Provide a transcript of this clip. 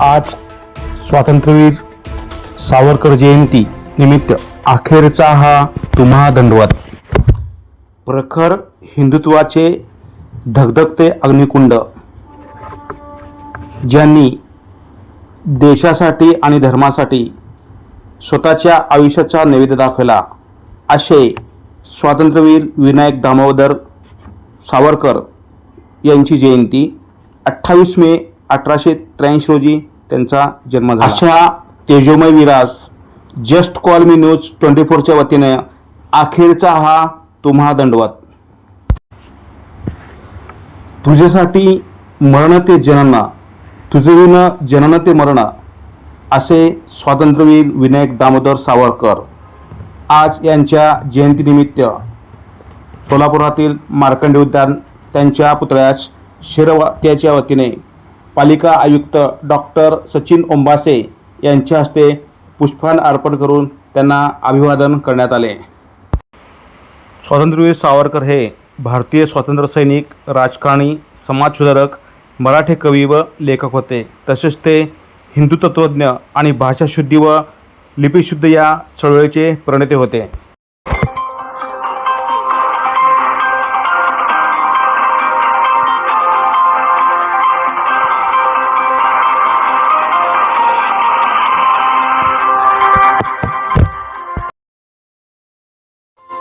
आज स्वातंत्र्यवीर सावरकर जयंती निमित्त अखेरचा हा तुम्हा दंडवत. प्रखर हिंदुत्वाचे धगधगते अग्निकुंड ज्यांनी देशासाठी आणि धर्मासाठी स्वतःच्या आयुष्याचा नैवेद्य दाखवला. असे स्वातंत्र्यवीर विनायक दामोदर सावरकर यांची जयंती अठ्ठावीस मे अठराशे त्र्याऐंशी रोजी त्यांचा जन्म झाला. अशा तेजोमय विरास just call me news twenty फोरच्या वतीने अखेरचा हा तुम्हा दंडवत. तुझ्यासाठी मरण ते जनना तुझे विन जनन ते मरण असे स्वातंत्र्यवीर विनायक दामोदर सावरकर आज यांच्या जयंतीनिमित्त सोलापुरातील मार्कंडे उद्यान त्यांच्या पुतळ्यास शिरवाट्याच्या वतीने पालिका आयुक्त डॉक्टर सचिन ओंबासे यांच्या हस्ते पुष्पहार अर्पण करून त्यांना अभिवादन करण्यात आले. स्वातंत्र्यवीर सावरकर हे भारतीय स्वातंत्र्य सैनिक राजकारणी समाजसुधारक मराठी कवी व लेखक होते. तसेच ते हिंदू तत्त्वज्ञ आणि भाषाशुद्धी व लिपिशुद्ध या चळवळीचे प्रणेते होते.